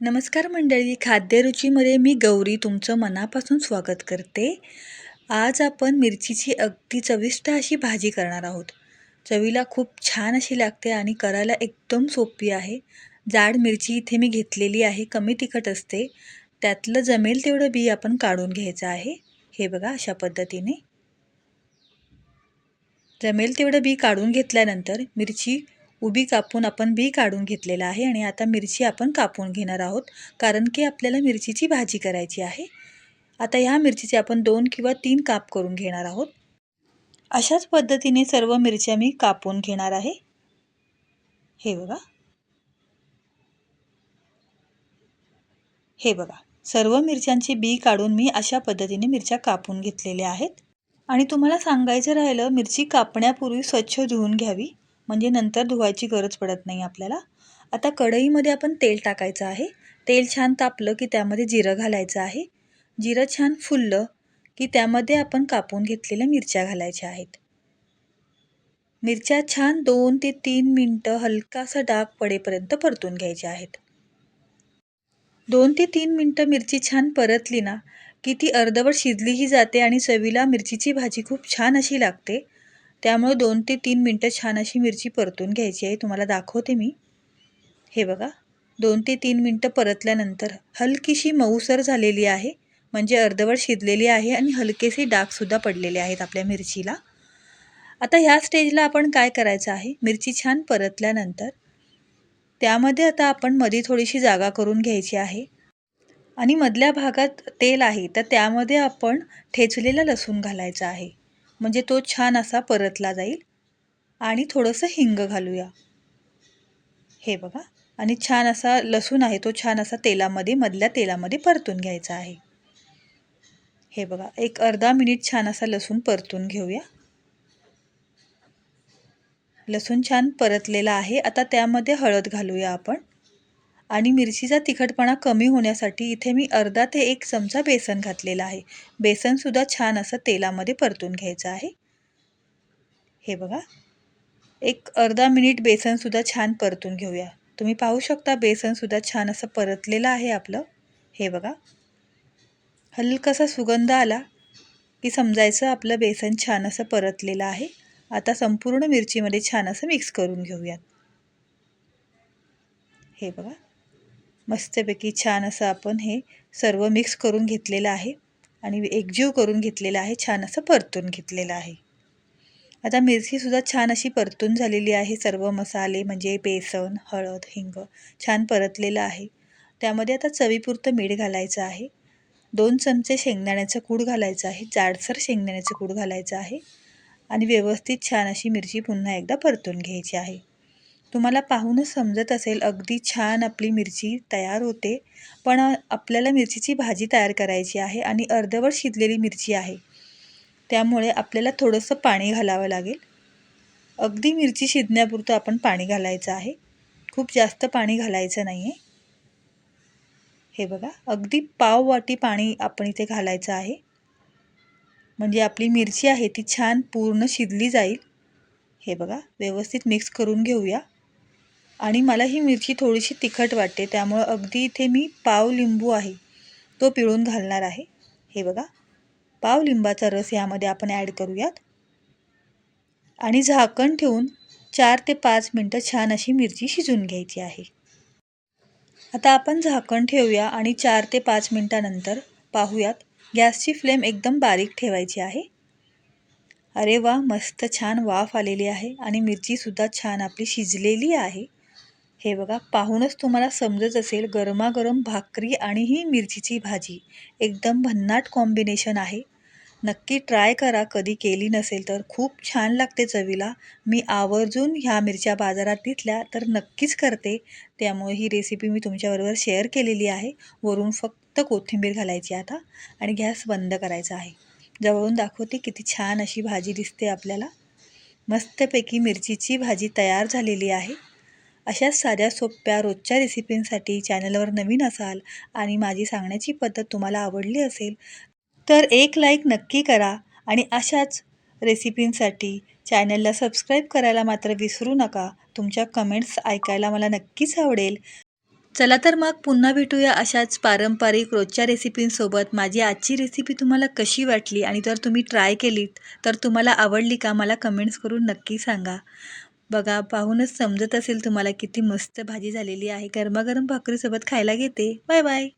नमस्कार मंडळी खाद्यरुचीमध्ये मी गौरी तुमचं मनापासून स्वागत करते. आज आपण मिरचीची अगदी चविष्ट अशी भाजी करणार आहोत. चवीला खूप छान अशी लागते आणि करायला एकदम सोपी आहे. जाड मिरची इथे मी घेतलेली आहे कमी तिखट असते. त्यातलं जमेल तेवढं बी आपण काढून घ्यायचं आहे. हे बघा अशा पद्धतीने. जमेल तेवढं बी काढून घेतल्यानंतर मिरची उभी कापून आपण बी काढून घेतलेला आहे आणि आता मिरची आपण कापून घेणार आहोत कारण की आपल्याला मिरचीची भाजी करायची आहे. आता ह्या मिरचीचे आपण दोन किंवा तीन काप करून घेणार आहोत. अशाच पद्धतीने सर्व मिरच्या मी कापून घेणार आहे. हे बघा. हे बघा. सर्व मिरच्यांची बी काढून मी अशा पद्धतीने मिरच्या कापून घेतलेल्या आहेत. आणि तुम्हाला सांगायचं राहिलं मिरची कापण्यापूर्वी स्वच्छ धुवून घ्यावी. म्हणजे नंतर धुवायची गरज पडत नाही आपल्याला. आता कढईमध्ये आपण तेल टाकायचं आहे. तेल छान तापलं की त्यामध्ये जिरं घालायचं आहे. जिरं छान फुललं की त्यामध्ये आपण कापून घेतलेल्या मिरच्या घालायच्या आहेत. मिरच्या छान दोन ते तीन मिनटं हलकासा डाग पडेपर्यंत परतून घ्यायच्या आहेत. दोन ते तीन मिनटं मिरची छान परतली ना की ती अर्धवट शिजलीही जाते आणि चवीला मिरचीची भाजी खूप छान अशी लागते. त्यामुळे दोन ते तीन मिनटं छान अशी मिरची परतून घ्यायची आहे. तुम्हाला दाखवते मी. हे बघा दोन ते तीन मिनटं परतल्यानंतर हलकीशी मऊसर झालेली आहे. म्हणजे अर्धवट शिजलेली आहे आणि हलकेसे डागसुद्धा पडलेले आहेत आपल्या मिरचीला. आता ह्या स्टेजला आपण काय करायचं आहे? मिरची छान परतल्यानंतर त्यामध्ये आता आपण मध्ये थोडीशी जागा करून घ्यायची आहे. आणि मधल्या भागात तेल आहे तर त्यामध्ये आपण ठेचलेला लसूण घालायचा आहे. म्हणजे तो छान असा परतला जाईल. आणि थोडंसं हिंग घालूया. हे बघा. आणि छान असा लसूण आहे तो छान असा तेलामध्ये मधल्या तेलामध्ये परतून घ्यायचा आहे. हे बघा. एक अर्धा मिनिट छान असा लसूण परतून घेऊया. लसूण छान परतलेला आहे. आता त्यामध्ये हळद घालूया आपण. आणि मिरचीचा तिखटपणा कमी होण्यासाठी इथे मी अर्धा ते एक चमचा बेसन घातलेला आहे. बेसनसुद्धा छान असं तेलामध्ये परतून घ्यायचं आहे. हे बघा. एक अर्धा मिनिट बेसनसुद्धा छान परतून घेऊया. तुम्ही पाहू शकता बेसनसुद्धा छान असं परतलेलं आहे आपलं. हे बघा. हलकासा सुगंध आला की समजायचं आपलं बेसन छान असं परतलेलं आहे. आता संपूर्ण मिरचीमध्ये छान असं मिक्स करून घेऊयात. हे बघा. मस्तपैकी छान असं आपण हे सर्व मिक्स करून घेतलेलं आहे. आणि एकजीव करून घेतलेलं आहे छान असं परतून घेतलेलं आहे. आता मिरचीसुद्धा छान अशी परतून झालेली आहे सर्व मसाले म्हणजे बेसन हळद हिंग छान परतलेलं आहे. त्यामध्ये आता चवीपुरतं मीठ घालायचं आहे. दोन चमचे शेंगदाण्याचं कूड घालायचं आहे जाडसर शेंगदाण्याचं कूड घालायचं आहे. आणि व्यवस्थित छान अशी मिरची पुन्हा एकदा परतून घ्यायची आहे. तुम्हाला पाहूनच समजत असेल अगदी छान आपली मिरची तयार होते. पण आपल्याला मिरचीची भाजी तयार करायची आहे आणि अर्धवट शिजलेली मिरची आहे. त्यामुळे आपल्याला थोडंसं पाणी घालावं लागेल. अगदी मिरची शिजण्यापुरतं आपण पाणी घालायचं आहे. खूप जास्त पाणी घालायचं नाही आहे हे बघा अगदी पाव वाटी पाणी आपण इथे घालायचं आहे. म्हणजे आपली मिरची आहे ती छान पूर्ण शिजली जाईल. हे बघा व्यवस्थित मिक्स करून घेऊया. आणि मला ही मिरची थोडीशी तिखट वाटते त्यामुळं अगदी इथे मी पाव लिंबू आहे तो पिळून घालणार आहे. हे बघा पाव लिंबाचा रस यामध्ये आपण ॲड करूयात. आणि झाकण ठेवून चार ते पाच मिनटं छान अशी मिरची शिजून घ्यायची आहे. आता आपण झाकण ठेवूया आणि चार ते पाच मिनटानंतर पाहूयात गॅसची फ्लेम एकदम बारीक ठेवायची आहे. अरे वा मस्त छान वाफ आलेली आहे आणि मिरचीसुद्धा छान आपली शिजलेली आहे. हे बघा पाहूनच तुम्हाला समजत असेल गरमागरम भाकरी आणि ही मिरचीची भाजी एकदम भन्नाट कॉम्बिनेशन आहे. नक्की ट्राय करा कधी केली नसेल तर. खूप छान लागते चवीला. मी आवर्जून ह्या मिरच्या बाजारात तिथल्या तर नक्कीच करते. त्यामुळे ही रेसिपी मी तुमच्याबरोबर शेअर केलेली आहे. वरून फक्त कोथिंबीर घालायची आता आणि गॅस बंद करायचा आहे. जवळून दाखवते किती छान अशी भाजी दिसते आपल्याला. मस्तपैकी मिरचीची भाजी तयार झालेली आहे. अशाच साध्या सोप्या रोजच्या रेसिपींसाठी चॅनलवर नवीन असाल आणि माझी सांगण्याची पद्धत तुम्हाला आवडली असेल तर एक लाईक नक्की करा आणि अशाच रेसिपींसाठी चॅनलला सबस्क्राईब करायला मात्र विसरू नका. तुमच्या कमेंट्स ऐकायला मला नक्कीच आवडेल. चला तर मग पुन्हा भेटूया अशाच पारंपरिक रोजच्या रेसिपींसोबत माझी आजची रेसिपी तुम्हाला कशी वाटली आणि जर तुम्ही ट्राय केलीत तर तुम्हाला आवडली का मला कमेंट्स करून नक्की सांगा. बघा पाहूनच समजत असेल तुम्हाला किती मस्त भाजी झालेली आहे. गरमागरम भाकरीसोबत खायला घेते. Bye bye.